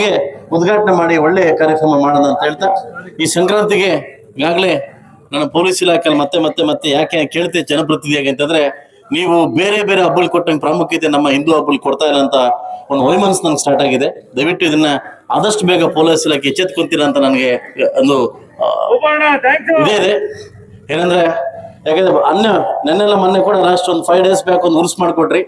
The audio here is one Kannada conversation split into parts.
ಸಂಕ್ರಾಂತಿಗೆ ಉದ್ಘಾಟನೆ ಮಾಡಿ ಒಳ್ಳೆ ಕಾರ್ಯಕ್ರಮ ಮಾಡೋಣ ಅಂತ ಹೇಳ್ತಾ ಈ ಸಂಕ್ರಾಂತಿಗೆ ಈಗಾಗಲೇ ನನ್ನ ಪೊಲೀಸ್ ಇಲಾಖೆಯಲ್ಲಿ ಮತ್ತೆ ಮತ್ತೆ ಮತ್ತೆ ಯಾಕೆ ಕೇಳ್ತೆ ಜನಪ್ರತಿನಿಧಿಯಾಗಿ ಅಂತಂದ್ರೆ ನೀವು ಬೇರೆ ಬೇರೆ ಹಬ್ಬಗಳು ಕೊಟ್ಟಂಗೆ ಪ್ರಾಮುಖ್ಯತೆ ನಮ್ಮ ಹಿಂದೂ ಹಬ್ಬಗಳು ಕೊಡ್ತಾ ಇಲ್ಲ ಅಂತ ಒಂದು ವೈಮನಸ್ ನಂಗೆ ಸ್ಟಾರ್ಟ್ ಆಗಿದೆ. ದಯವಿಟ್ಟು ಇದನ್ನ ಆದಷ್ಟು ಬೇಗ ಪೊಲೀಸ್ ಇಲಾಖೆ ಎಚ್ಚೆತ್ಕೊಂತೀರಾ ಅಂತ ನನಗೆ ಒಂದು ಇದೇ ಇದೆ. ಏನಂದ್ರೆ ಯಾಕಂದ್ರೆ ಅನ್ಯ ನೆನ್ನೆಲ್ಲ ಮೊನ್ನೆ ಕೂಡ ಲಾಸ್ಟ್ ಒಂದು ಫೈವ್ ಡೇಸ್ ಬ್ಯಾಕ್ ಒಂದು ಉರ್ಸ್ ಮಾಡಿಕೊಡ್ರಿ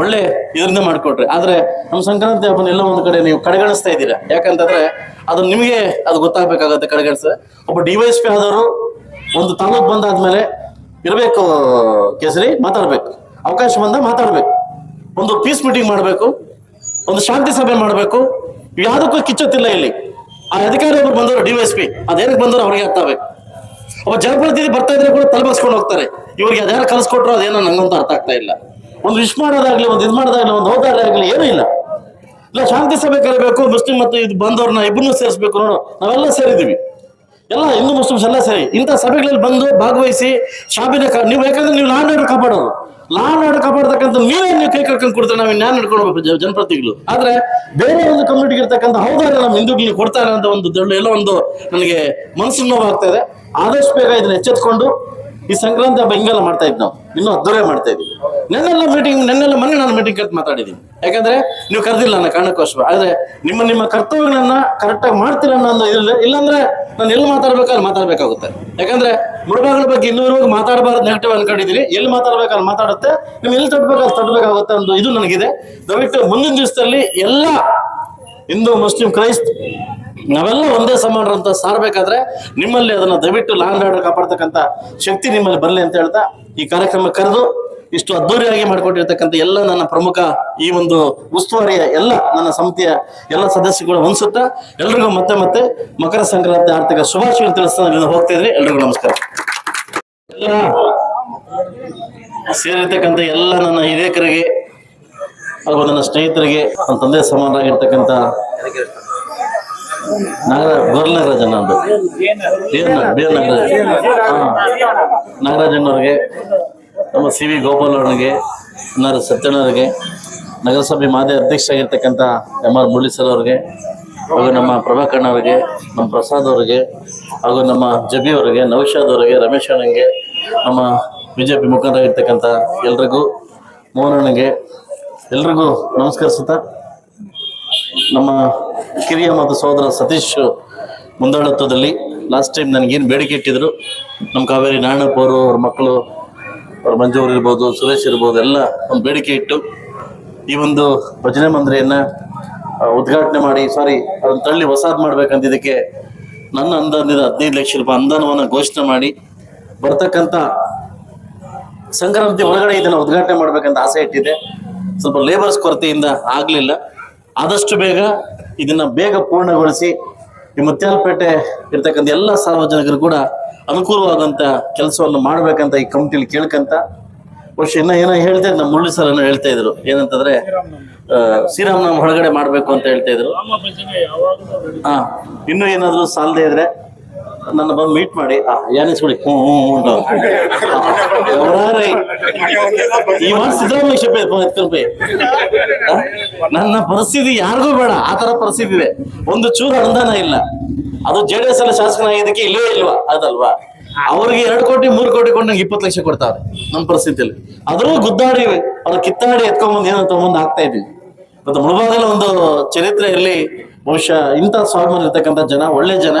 ಒಳ್ಳೆ ಇದರಿಂದ ಮಾಡ್ಕೊಟ್ರಿ. ಆದ್ರೆ ನಮ್ಮ ಸಂಕ್ರಾಂತಿ ಹಬ್ಬನ ಎಲ್ಲ ಒಂದು ಕಡೆ ನೀವು ಕಡೆಗಣಿಸ್ತಾ ಇದ್ದೀರಾ. ಯಾಕಂತಂದ್ರೆ ಅದು ನಿಮಗೆ ಅದು ಗೊತ್ತಾಗಬೇಕಾಗತ್ತೆ ಕಡೆಗಣಿಸ. ಒಬ್ಬ ಡಿ ವೈ ಎಸ್ ಪಿ ಆದವರು ಒಂದು ತಾಲೂಕ್ ಬಂದಾದ್ಮೇಲೆ ಇರಬೇಕು, ಕೇಸರಿ, ಮಾತಾಡಬೇಕು. ಅವಕಾಶ ಬಂದ ಮಾತಾಡಬೇಕು. ಒಂದು ಪೀಸ್ ಮೀಟಿಂಗ್ ಮಾಡಬೇಕು. ಒಂದು ಶಾಂತಿ ಸಭೆ ಮಾಡಬೇಕು. ಯಾವುದಕ್ಕೂ ಕಿಚ್ಚೊತ್ತಿಲ್ಲ ಇಲ್ಲಿ. ಆ ಅಧಿಕಾರಿ ಒಬ್ರು ಬಂದರು ಡಿ ಎಸ್ ಪಿ. ಅದೇನಕ್ಕೆ ಬಂದರು ಅವ್ರಿಗೆ ಅರ್ಥ ಒಬ್ಬ ಜನಪ್ರತಿನಿಧಿ ಬರ್ತಾ ಇದ್ರೆ ಕೂಡ ತಲೆಬಾಸ್ಕೊಂಡು ಹೋಗ್ತಾರೆ. ಇವ್ರಿಗೆ ಅದ್ಯಾರು ಕಲಿಸ್ಕೊಟ್ರು ಅದೇನೋ ನಂಗಂತೂ ಅರ್ಥ ಆಗ್ತಾ ಇಲ್ಲ. ಒಂದು ವಿಶ್ ಮಾಡೋದಾಗ್ಲಿ, ಒಂದು ಇದು ಮಾಡೋದಾಗ್ಲಿ, ಒಂದು ಹೋದಾಗ್ಲಿ ಆಗಲಿ ಏನೂ ಇಲ್ಲ. ಇಲ್ಲ, ಶಾಂತಿ ಸಭೆ ಕರಿಬೇಕು, ಮುಸ್ಲಿಂ ಮತ್ತು ಇದು ಬಂದವ್ರನ್ನ ಇಬ್ಬರನ್ನೂ ಸೇರಿಸ್ಬೇಕು ನೋಡು. ನಾವೆಲ್ಲ ಸೇರಿದ್ದೀವಿ. ಎಲ್ಲ ಹಿಂದೂ ಮುಸ್ಲಿಮ್ಸ್ ಎಲ್ಲ ಸರಿ. ಇಂಥ ಸಭೆಗಳಲ್ಲಿ ಬಂದು ಭಾಗವಹಿಸಿ ಶಾಬಿನ ಕಾ- ನೀವು ಯಾಕಂದ್ರೆ ನೀವು ನಾನು ಆರ್ಡರ್ ಕಾಪಾಡೋರು ನಾನು ಆರ್ಡರ್ ಕಾಪಾಡ್ತಕ್ಕಂಥ ನೀವೇ ನೀವು ಕೈ ಕರ್ಕೊಂಡು ಕೊಡ್ತಾರೆ ನಾವು ನ್ಯಾಯ ನಡ್ಕೊಂಡು ಹೋಗ್ಬೇಕು ಜ- ಜನಪ್ರತಿನಿಧಿಗಳು. ಆದ್ರೆ ಬೇರೆ ಒಂದು ಕಮ್ಯುನಿಟಿಗೆ ಇರ್ತಕ್ಕಂಥ ಹೌದಾರೆ ನಮ್ಮ ಹಿಂದೂಗಳಿಗೆ ಕೊಡ್ತಾರೆ ಅಂತ ಒಂದು ದೊಡ್ಡ, ಎಲ್ಲ ಒಂದು ನನಗೆ ಮನಸ್ಸು ನೋವಾಗ್ತಾ ಇದೆ. ಆದಷ್ಟು ಬೇಗ ಇದನ್ನ ಎಚ್ಚೆತ್ಕೊಂಡು ಈ ಸಂಕ್ರಾಂತಿ ಹಬ್ಬ ಹಿಂಗೆಲ್ಲ ಮಾಡ್ತಾ ಇದ್ ನಾವು. ಇನ್ನೂ ಅದ್ದೂರೇ ಮಾಡ್ತಾ ಇದ್ವಿ ನೆನ್ನೆಲ್ಲ ಮೀಟಿಂಗ್ ನೆನ್ನೆಲ್ಲ ಮೊನ್ನೆ ನಾನು ಮೀಟಿಂಗ್ ಕರೆದು ಮಾತಾಡಿದ್ದೀನಿ. ಯಾಕಂದ್ರೆ ನೀವು ಕರೆದಿಲ್ಲ ನನ್ನ ಕಾರಣಕ್ಕೋಸ್ಕರ ಆದ್ರೆ ನಿಮ್ಮ ನಿಮ್ಮ ಕರ್ತವ್ಯಗಳನ್ನ ಕರೆಕ್ಟಾಗಿ ಮಾಡ್ತೀರ ಅನ್ನೋ ಇಲ್ಲ, ಇಲ್ಲಾಂದ್ರೆ ನಾನು ಎಲ್ಲಿ ಮಾತಾಡ್ಬೇಕಾದ್ರೆ ಮಾತಾಡ್ಬೇಕಾಗುತ್ತೆ. ಯಾಕಂದ್ರೆ ಮುಳುಬಾಗಿಲ ಬಗ್ಗೆ ಇನ್ನೂರ್ವಾಗ ಮಾತಾಡಬಾರ್ದು ನೆಗೆಟಿವ್ ಅನ್ಕೊಂಡಿದ್ದೀನಿ. ಎಲ್ಲಿ ಮಾತಾಡ್ಬೇಕಾದ್ರೆ ಮಾತಾಡುತ್ತೆ ನೀವು ಎಲ್ಲಿ ತಡ್ಬೇಕಾದ್ರೆ ತಡ್ಬೇಕಾಗುತ್ತೆ ಒಂದು ಇದು ನನಗಿದೆ. ದಯವಿಟ್ಟು ಮುಂದಿನ ದಿವಸದಲ್ಲಿ ಎಲ್ಲ ಹಿಂದೂ, ಮುಸ್ಲಿಂ, ಕ್ರೈಸ್ತ್ ನಾವೆಲ್ಲ ಒಂದೇ ಸಮಾನರಂತ ಸಾರಬೇಕಾದ್ರೆ ನಿಮ್ಮಲ್ಲಿ ಅದನ್ನ ದಯವಿಟ್ಟು ಲಾಂಗ್ ಆರ್ಡರ್ ಕಾಪಾಡ್ತಕ್ಕಂಥ ಶಕ್ತಿ ನಿಮ್ಮಲ್ಲಿ ಬರಲಿ ಅಂತ ಹೇಳ್ತಾ ಈ ಕಾರ್ಯಕ್ರಮ ಕರೆದು ಇಷ್ಟು ಅದ್ದೂರಿಯಾಗಿ ಮಾಡಿಕೊಟ್ಟಿರ್ತಕ್ಕಂಥ ಎಲ್ಲ ನನ್ನ ಪ್ರಮುಖ ಈ ಒಂದು ಉಸ್ತುವಾರಿಯ ಎಲ್ಲ ನನ್ನ ಸಮಿತಿಯ ಎಲ್ಲ ಸದಸ್ಯಗಳು ಹೊಂದಿಸುತ್ತಾ ಎಲ್ರಿಗೂ ಮತ್ತೆ ಮತ್ತೆ ಮಕರ ಸಂಕ್ರಾಂತಿ ಆರ್ಥಿಕ ಶುಭಾಶಯ ತಿಳಿಸ್ತಾ ಹೋಗ್ತಾ ಇದ್ರಿ ಎಲ್ರಿಗೂ ನಮಸ್ಕಾರ. ಎಲ್ಲ ಸೇರಿರ್ತಕ್ಕಂಥ ಎಲ್ಲ ನನ್ನ ಹಿರಿಯಕರಿಗೆ ಹಾಗೂ ನನ್ನ ಸ್ನೇಹಿತರಿಗೆ ನನ್ನ ತಂದೆ ಸಮಾನರಾಗಿರ್ತಕ್ಕಂಥ ನಾಗರಾಜ್ ಅನ್ನೋದು ಬೀರ್ ಬೀರ್ ನಾಗರಾಜ ನಾಗರಾಜನ್ ನಾಗರಾಜಣ್ಣವ್ರಿಗೆ ನಮ್ಮ ಸಿ ವಿ ಗೋಪಾಲ್ ಅವ್ರಿಗೆ ಎನ್ ಸತ್ಯಣ್ಣವ್ರಿಗೆ ನಗರಸಭೆ ಮಾಜಿ ಅಧ್ಯಕ್ಷರಾಗಿರ್ತಕ್ಕಂಥ ಎಂ ಆರ್ ಮುರಳೀಸರ್ ಅವ್ರಿಗೆ ಹಾಗೂ ನಮ್ಮ ಪ್ರಭಾಕರ್ಣ ಅವರಿಗೆ ನಮ್ಮ ಪ್ರಸಾದ್ ಅವರಿಗೆ ಹಾಗೂ ನಮ್ಮ ಜಬಿ ಅವರಿಗೆ ನೌಶಾದ್ ಅವರಿಗೆ ರಮೇಶ್ ಅಣ್ಣಗೆ ನಮ್ಮ ಬಿ ಜೆ ಪಿ ಮುಖಂಡರಾಗಿರ್ತಕ್ಕಂಥ ಎಲ್ರಿಗೂ ಮೋಹನಣ್ಣಗೆ ಎಲ್ರಿಗೂ ನಮಸ್ಕರಿಸುತ್ತಾ ನಮ್ಮ ಕಿರಿಯ ಮತ್ತು ಸಹೋದರ ಸತೀಶ್ ಮುಂದಾಳತ್ವದಲ್ಲಿ ಲಾಸ್ಟ್ ಟೈಮ್ ನನಗೇನು ಬೇಡಿಕೆ ಇಟ್ಟಿದ್ರು ನಮ್ಮ ಕಾವೇರಿ ನಾರಾಯಣಪ್ಪ ಅವರು, ಅವ್ರ ಮಕ್ಕಳು, ಅವ್ರ ಮಂಜು ಅವ್ರು ಇರ್ಬೋದು, ಸುರೇಶ್ ಇರ್ಬೋದು, ಎಲ್ಲ ಒಂದು ಬೇಡಿಕೆ ಇಟ್ಟು ಈ ಒಂದು ಭಜನೆ ಮಂದಿರೆಯನ್ನು ಉದ್ಘಾಟನೆ ಮಾಡಿ ಸಾರಿ ಅದನ್ನು ತಳ್ಳಿ ಹೊಸಾದ್ ಮಾಡ್ಬೇಕಂತಿದ್ದಕ್ಕೆ ನನ್ನ ಅನುದಾನದಿಂದ ಹದಿನೈದು ಲಕ್ಷ ರೂಪಾಯಿ ಅಂದಾನವನ್ನು ಘೋಷಣೆ ಮಾಡಿ ಬರ್ತಕ್ಕಂಥ ಸಂಕ್ರಾಂತಿ ಒಳಗಡೆ ಇದನ್ನು ಉದ್ಘಾಟನೆ ಮಾಡ್ಬೇಕಂತ ಆಸೆ ಇಟ್ಟಿದೆ ಸ್ವಲ್ಪ ಲೇಬರ್ಸ್ ಕೊರತೆಯಿಂದ ಆಗ್ಲಿಲ್ಲ. ಆದಷ್ಟು ಬೇಗ ಇದನ್ನ ಬೇಗ ಪೂರ್ಣಗೊಳಿಸಿ ಈ ಮುತ್ಯಾಲಪೇಟೆ ಇರ್ತಕ್ಕಂಥ ಎಲ್ಲ ಸಾರ್ವಜನಿಕರು ಕೂಡ ಅನುಕೂಲವಾದಂಥ ಕೆಲಸವನ್ನು ಮಾಡಬೇಕಂತ ಈ ಕಮಿಟಿಲಿ ಕೇಳ್ಕಂತ ಬಹುಶಃ ಇನ್ನ ಏನೋ ಹೇಳ್ತಾ ಇದ್ದ ನಮ್ಮ ಮುರಳಿ ಸರ್ ಏನೋ ಹೇಳ್ತಾ ಇದ್ರು. ಏನಂತಂದ್ರೆ ಶ್ರೀರಾಮನ ಶ್ರೀರಾಮನಾಮ ಹೊರಗಡೆ ಮಾಡಬೇಕು ಅಂತ ಹೇಳ್ತಾ ಇದ್ರು. ಹಾ ಇನ್ನೂ ಏನಾದರೂ ಸಾಲದೇ ಇದ್ರೆ ನನ್ನ ಬಂದು ಮೀಟ್ ಮಾಡಿ ಯಾನಿಸ್ಬಿಡಿ ಈ ಒಂದು ಸಿದ್ದರಾಮಯ್ಯ ನನ್ನ ಪರಿಸ್ಥಿತಿ ಯಾರಿಗೂ ಬೇಡ ಆತರ ಪರಿಸ್ಥಿತಿ ಇದೆ. ಒಂದು ಚೂರು ಅನುದಾನ ಇಲ್ಲ. ಅದು ಜೆ ಡಿ ಎಸ್ ಎಲ್ಲ ಶಾಸಕನ ಆಗಿದ್ದಕ್ಕೆ ಇಲ್ಲೇ ಇಲ್ವಾ? ಅದಲ್ವಾ? ಅವ್ರಿಗೆ ಎರಡು ಕೋಟಿ, ಮೂರು ಕೋಟಿ ಕೊಂಡು ನಂಗೆ ಇಪ್ಪತ್ತು ಲಕ್ಷ ಕೊಡ್ತಾರೆ, ನಮ್ಮ ಪರಿಸ್ಥಿತಿಯಲ್ಲಿ. ಅದರೂ ಗುದ್ದಾಡಿ, ಅವ್ರ ಕಿತ್ತಾಡಿ ಎತ್ಕೊಂಬಂದು ಏನೋ ತಗೊಂಬಂದು ಹಾಕ್ತಾ ಇದ್ದೀವಿ. ಮತ್ತು ಮುಳಬಾಗಲ ಒಂದು ಚರಿತ್ರೆಯಲ್ಲಿ ಬಹುಶಃ ಇಂಥ ಸ್ವಾಭಿಮಾನ ಇರ್ತಕ್ಕಂಥ ಜನ, ಒಳ್ಳೆ ಜನ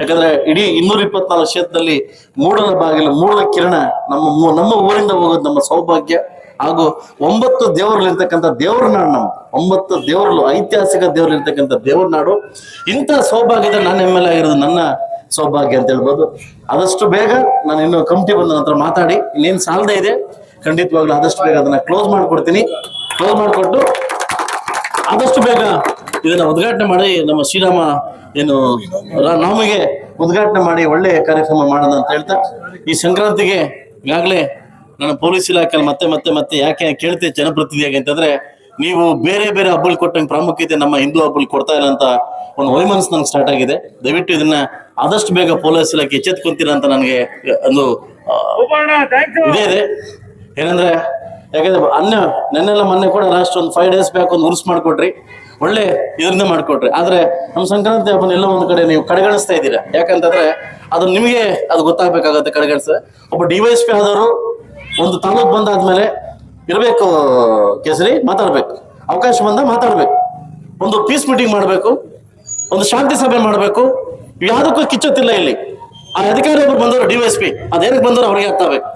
ಯಾಕಂದ್ರೆ ಇಡೀ ಇನ್ನೂರ ಇಪ್ಪತ್ನಾಲ್ಕು ಕ್ಷೇತ್ರದಲ್ಲಿ ಮೂಡಲ ಬಾಗಿಲು, ಮೂಡಲ ಕಿರಣ ನಮ್ಮ ನಮ್ಮ ಊರಿಂದ ಹೋಗೋದು ನಮ್ಮ ಸೌಭಾಗ್ಯ. ಹಾಗೂ ಒಂಬತ್ತು ದೇವರಲ್ಲಿರ್ತಕ್ಕಂಥ ದೇವರ ನಾಡು ನಮ್ಮ, ಒಂಬತ್ತು ದೇವರಲು ಐತಿಹಾಸಿಕ ದೇವರಲ್ಲಿರ್ತಕ್ಕಂಥ ದೇವರ ನಾಡು. ಇಂಥ ಸೌಭಾಗ್ಯದ ನಾನು ಎಂ ಎಲ್ ಆಗಿರೋದು ನನ್ನ ಸೌಭಾಗ್ಯ ಅಂತ ಹೇಳ್ಬೋದು. ಆದಷ್ಟು ಬೇಗ ನಾನು ಇನ್ನು ಕಮಿಟಿ ಬಂದ ನಂತರ ಮಾತಾಡಿ. ಇನ್ನೇನು ಸಾಲದೇ ಇದೆ. ಖಂಡಿತವಾಗ್ಲೂ ಆದಷ್ಟು ಬೇಗ ಅದನ್ನ ಕ್ಲೋಸ್ ಮಾಡಿಕೊಡ್ತೀನಿ. ಕ್ಲೋಸ್ ಮಾಡಿಕೊಟ್ಟು ಆದಷ್ಟು ಬೇಗ ಇದನ್ನ ಉದ್ಘಾಟನೆ ಮಾಡಿ ನಮ್ಮ ಶ್ರೀರಾಮ ಏನು ನಮಗೆ ಉದ್ಘಾಟನೆ ಮಾಡಿ ಒಳ್ಳೆ ಕಾರ್ಯಕ್ರಮ ಮಾಡೋಣ ಅಂತ ಹೇಳ್ತಾ ಈ ಸಂಕ್ರಾಂತಿಗೆ ಈಗಾಗಲೇ ನನ್ನ ಪೊಲೀಸ್ ಇಲಾಖೆಯಲ್ಲಿ ಮತ್ತೆ ಮತ್ತೆ ಮತ್ತೆ ಯಾಕೆ ಕೇಳ್ತೆ ಜನಪ್ರತಿನಿಧಿಯಾಗಿ ಅಂತಂದ್ರೆ ನೀವು ಬೇರೆ ಬೇರೆ ಹಬ್ಬಗಳು ಕೊಟ್ಟಂಗೆ ಪ್ರಾಮುಖ್ಯತೆ ನಮ್ಮ ಹಿಂದೂ ಹಬ್ಬಗಳು ಕೊಡ್ತಾ ಇಲ್ಲ ಅಂತ ಒಂದು ವೈಮನಸ್ ನಂಗೆ ಸ್ಟಾರ್ಟ್ ಆಗಿದೆ. ದಯವಿಟ್ಟು ಇದನ್ನ ಆದಷ್ಟು ಬೇಗ ಪೊಲೀಸ್ ಇಲಾಖೆ ಎಚ್ಚೆತ್ಕೊಂತೀರ ಅಂತ ನನಗೆ ಒಂದು ಇದೇ ಇದೆ. ಏನಂದ್ರೆ ಯಾಕಂದ್ರೆ ಅನ್ನ ನೆನ್ನೆಲ್ಲ ಮೊನ್ನೆ ಕೂಡ ಲಾಸ್ಟ್ ಒಂದು ಫೈವ್ ಡೇಸ್ ಬ್ಯಾಕ್ ಒಂದು ಉರ್ಸ್ ಮಾಡ್ಕೊಟ್ರಿ. ಒಳ್ಳೆ ಇದರಿಂದ ಮಾಡಿಕೊಟ್ರೆ. ಆದ್ರೆ ನಮ್ಮ ಸಂಕ್ರಾಂತಿ ಹಬ್ಬನ ಎಲ್ಲ ಒಂದು ಕಡೆ ನೀವು ಕಡೆಗಣಿಸ್ತಾ ಇದ್ದೀರಾ? ಯಾಕಂತಂದ್ರೆ ಅದು ನಿಮಗೆ ಅದು ಗೊತ್ತಾಗ್ಬೇಕಾಗತ್ತೆ ಕಡೆಗಣಿಸ ಒಬ್ಬ ಡಿ ವೈ ಎಸ್ ಪಿ ಆದವರು ಒಂದು ತಾಲೂಕ್ ಬಂದಾದ್ಮೇಲೆ ಇರಬೇಕು, ಕೇಸರಿ, ಮಾತಾಡ್ಬೇಕು. ಅವಕಾಶ ಬಂದ ಮಾತಾಡ್ಬೇಕು. ಒಂದು ಪೀಸ್ ಮೀಟಿಂಗ್ ಮಾಡಬೇಕು. ಒಂದು ಶಾಂತಿ ಸಭೆ ಮಾಡಬೇಕು. ಯಾವುದಕ್ಕೂ ಕಿಚ್ಚುತ್ತಿಲ್ಲ ಇಲ್ಲಿ. ಆ ಅಧಿಕಾರಿ ಒಬ್ರು ಬಂದವರು ಡಿವೈಎಸ್ಪಿ ಅದೇನಕ್ಕೆ ಬಂದವರು ಅವ್ರಿಗೆ ಆಗ್ಬೇಕು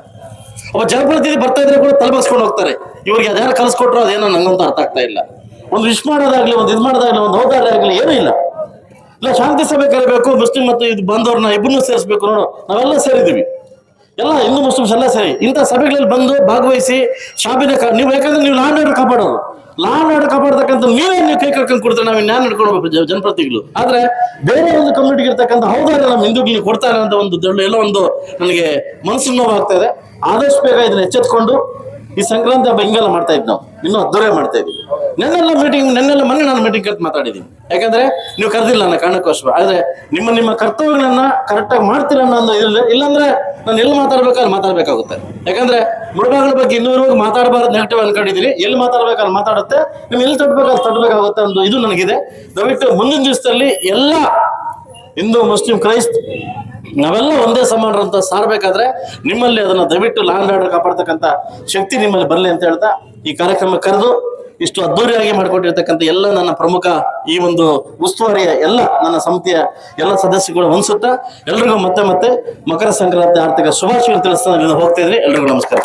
ಒಬ್ಬ ಜನಪ್ರತಿನಿಧಿ ಬರ್ತಾ ಇದ್ರೆ ಕೂಡ ತಲೆಬಸ್ಕೊಂಡು ಹೋಗ್ತಾರೆ. ಇವ್ರಿಗೆ ಅದ್ಯಾರು ಕಲಿಸ್ಕೊಟ್ರು, ಅದೇನೋ ನಂಗಂತೂ ಅರ್ಥ ಆಗ್ತಾ ಇಲ್ಲ. ಒಂದು ವಿಶ್ ಮಾಡೋದಾಗ್ಲಿ, ಒಂದು ಇದು ಮಾಡೋದಾಗ್ಲಿ, ಒಂದು ಹೋದಾಗ್ಲಿ ಆಗ್ಲಿ ಏನೂ ಇಲ್ಲ. ಇಲ್ಲ, ಶಾಂತಿ ಸಭೆ ಕರಿಬೇಕು, ಮುಸ್ಲಿಂ ಮತ್ತು ಇದು ಬಂದವ್ರನ್ನ ಇಬ್ಬರನ್ನೂ ಸೇರಿಸ್ಬೇಕು ನೋಡು. ನಾವೆಲ್ಲ ಸೇರಿದ್ದೀವಿ. ಎಲ್ಲ ಹಿಂದೂ ಮುಸ್ಲಿಮ್ಸ್ ಎಲ್ಲ ಸೇರಿ. ಇಂಥ ಸಭೆಗಳಲ್ಲಿ ಬಂದು ಭಾಗವಹಿಸಿ, ಶಾಬಿನ ಕಾ- ನೀವು ಯಾಕಂದ್ರೆ ನೀವು ಲಾಂಡ್ ಆರ್ಡರ್ ಕಾಪಾಡೋದು ಲಾಂಡ್ ಆರ್ಡರ್ ಕಾಪಾಡ್ತಕ್ಕಂಥ ನೀವೇ ನೀವು ಕೈ ಕರ್ಕೊಂಡು ಕೊಡ್ತಾರೆ ನಾವು ನ್ಯಾಯ ನಡ್ಕೊಳ್ಬೇಕು ಜನಪ್ರತಿಗಳು ಆದ್ರೆ ಬೇರೆ ಒಂದು ಕಮ್ಯುನಿಟಿಗೆ ಇರ್ತಕ್ಕಂಥ ಹೌದಾಗ ನಮ್ಮ ಹಿಂದೂಗಳಿಗೆ ಕೊಡ್ತಾರೆ ಅಂತ ಒಂದು ದೊಡ್ಡ, ಎಲ್ಲ ಒಂದು ನನಗೆ ಮನಸ್ಸು ನೋವಾಗ್ತಾ ಇದೆ. ಆದಷ್ಟು ಬೇಗ ಇದನ್ನ ಎಚ್ಚೆತ್ಕೊಂಡು ಈ ಸಂಕ್ರಾಂತಿ ಹಬ್ಬ ಹಿಂಗೆಲ್ಲ ಮಾಡ್ತಾ ಇದ್ವಿ ನಾವು. ಇನ್ನೂ ಅದ್ದೂರೇ ಮಾಡ್ತಾ ಇದ್ವಿ. ನೆನ್ನೆಲ್ಲ ಮೀಟಿಂಗ್ ನೆನ್ನೆಲ್ಲ ಮೊನ್ನೆ ನಾನು ಮೀಟಿಂಗ್ ಕರೆದು ಮಾತಾಡಿದ್ದೀನಿ. ಯಾಕಂದ್ರೆ ನೀವು ಕರೆದಿಲ್ಲ ನನ್ನ ಕಾರಣಕ್ಕೋಸ್ಕರ. ಆದ್ರೆ ನಿಮ್ಮ ನಿಮ್ಮ ಕರ್ತವ್ಯಗಳನ್ನ ಕರೆಕ್ಟಾಗಿ ಮಾಡ್ತೀರ ಅನ್ನೋ ಇಲ್ಲ, ಇಲ್ಲಾಂದ್ರೆ ನಾನು ಎಲ್ಲಿ ಮಾತಾಡ್ಬೇಕಾದ್ರೆ ಮಾತಾಡ್ಬೇಕಾಗುತ್ತೆ. ಯಾಕಂದ್ರೆ ಮುಳುಬಾಗಿಲ ಬಗ್ಗೆ ಇನ್ನೂರು ಮಾತಾಡಬಾರ್ದು ನೆಗೆಟಿವ್ ಅನ್ಕೊಂಡಿದ್ದೀನಿ ಎಲ್ಲಿ ಮಾತಾಡ್ಬೇಕಾದ್ರೆ ಮಾತಾಡುತ್ತೆ. ನೀವು ಎಲ್ಲಿ ತಟ್ಟಬೇಕಾದ್ರೆ ತಟ್ಟಬೇಕಾಗುತ್ತೆ ಅಂದು ಇದು ನನಗಿದೆ. ದಯವಿಟ್ಟು ಮುಂದಿನ ದಿವಸದಲ್ಲಿ ಎಲ್ಲ ಹಿಂದೂ, ಮುಸ್ಲಿಂ, ಕ್ರೈಸ್ತ್ ನಾವೆಲ್ಲ ಒಂದೇ ಸಮಾನರು ಅಂತ ಸಾರಬೇಕಾದ್ರೆ ನಿಮ್ಮಲ್ಲಿ ಅದನ್ನ ದಯವಿಟ್ಟು ಲ್ಯಾಂಡ್ ಆರ್ಡರ್ ಕಾಪಾಡ್ತಕ್ಕಂಥ ಶಕ್ತಿ ನಿಮ್ಮಲ್ಲಿ ಬರಲಿ ಅಂತ ಹೇಳ್ತಾ ಈ ಕಾರ್ಯಕ್ರಮ ಕರೆದು ಇಷ್ಟು ಅದ್ದೂರಿಯಾಗಿ ಮಾಡಿಕೊಟ್ಟಿರ್ತಕ್ಕಂಥ ಎಲ್ಲ ನನ್ನ ಪ್ರಮುಖ ಈ ಒಂದು ಉಸ್ತುವಾರಿಯ ಎಲ್ಲ ನನ್ನ ಸಮಿತಿಯ ಎಲ್ಲ ಸದಸ್ಯಗಳು ಹೊಂದಿಸುತ್ತಾ ಎಲ್ರಿಗೂ ಮತ್ತೆ ಮತ್ತೆ ಮಕರ ಸಂಕ್ರಾಂತಿ ಆರ್ಥಿಕ ಶುಭಾಶಯ ತಿಳಿಸ್ತಾ ಹೋಗ್ತಾ ಇದ್ರಿ ಎಲ್ರಿಗೂ ನಮಸ್ಕಾರ.